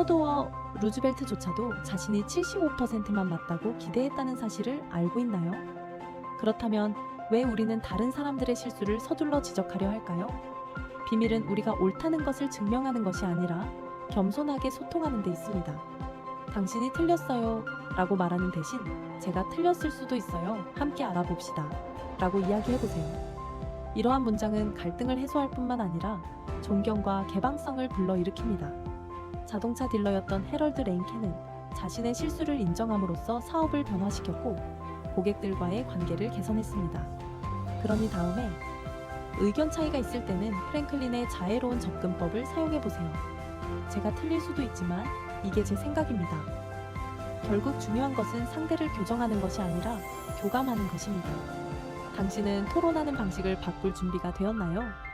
터도어 루즈벨트조차도 자신이 75%만 맞다고 기대했다는 사실을 알고 있나요? 그렇다면 왜 우리는 다른 사람들의 실수를 서둘러 지적하려 할까요? 비밀은 우리가 옳다는 것을 증명하는 것이 아니라 겸손하게 소통하는 데 있습니다. 당신이 틀렸어요 라고 말하는 대신 제가 틀렸을 수도 있어요. 함께 알아봅시다. 라고 이야기해보세요. 이러한 문장은 갈등을 해소할 뿐만 아니라 존경과 개방성을 불러일으킵니다. 자동차 딜러였던 해럴드 레인케는 자신의 실수를 인정함으로써 사업을 변화시켰고 고객들과의 관계를 개선했습니다. 그러니 다음에 의견 차이가 있을 때는 프랭클린의 자애로운 접근법을 사용해 보세요. 제가 틀릴 수도 있지만 이게 제 생각입니다. 결국 중요한 것은 상대를 교정하는 것이 아니라 교감하는 것입니다. 당신은 토론하는 방식을 바꿀 준비가 되었나요?